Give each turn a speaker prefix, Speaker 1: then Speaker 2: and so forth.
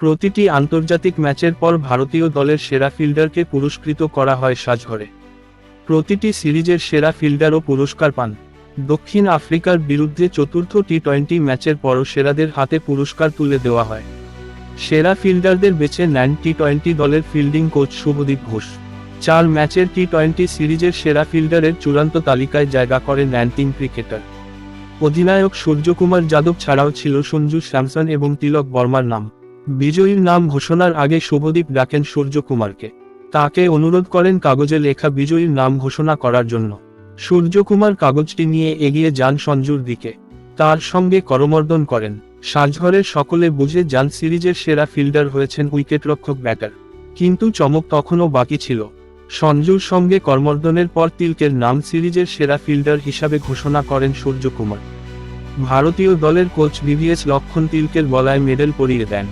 Speaker 1: প্রতিটি আন্তর্জাতিক ম্যাচের পর ভারতীয় দলের সেরা ফিল্ডারকে পুরস্কৃত করা হয় সাজঘরে। প্রতিটি সিরিজের সেরা ফিল্ডারও পুরস্কার পান। দক্ষিণ আফ্রিকার বিরুদ্ধে চতুর্থ টি টোয়েন্টি ম্যাচের পরও সেরাদের হাতে পুরস্কার তুলে দেওয়া হয়। সেরা ফিল্ডারদের বেছে নেন টি টোয়েন্টি দলের ফিল্ডিং কোচ শুভদীপ ঘোষ। চার ম্যাচের টি টোয়েন্টি সিরিজের সেরা ফিল্ডারের চূড়ান্ত তালিকায় জায়গা করে নেন তিন ক্রিকেটার। অধিনায়ক সূর্যকুমার যাদব ছাড়াও ছিল সঞ্জু স্যামসন এবং তিলক বর্মার নাম। বিজয়ীর নাম ঘোষণার আগে শুভদীপ ডাকেন সূর্যকুমারকে। তাকে অনুরোধ করেন কাগজে লেখা বিজয়ীর নাম ঘোষণা করার জন্য। সূর্যকুমার কাগজটি নিয়ে এগিয়ে যান সঞ্জুর দিকে। তার সঙ্গে করমর্দন করেন। সাজঘরের সকলে বুঝে যান সিরিজের সেরা ফিল্ডার হয়েছেন উইকেটরক্ষক ব্যাটার। কিন্তু চমক তখনও বাকি ছিল। সঞ্জুর সঙ্গে করমর্দনের পর তিলকের নাম সিরিজের সেরা ফিল্ডার হিসাবে ঘোষণা করেন সূর্যকুমার। ভারতীয় দলের কোচ ভিভিএস লক্ষণ তিলকের গলায় মেডেল পরিয়ে দেন।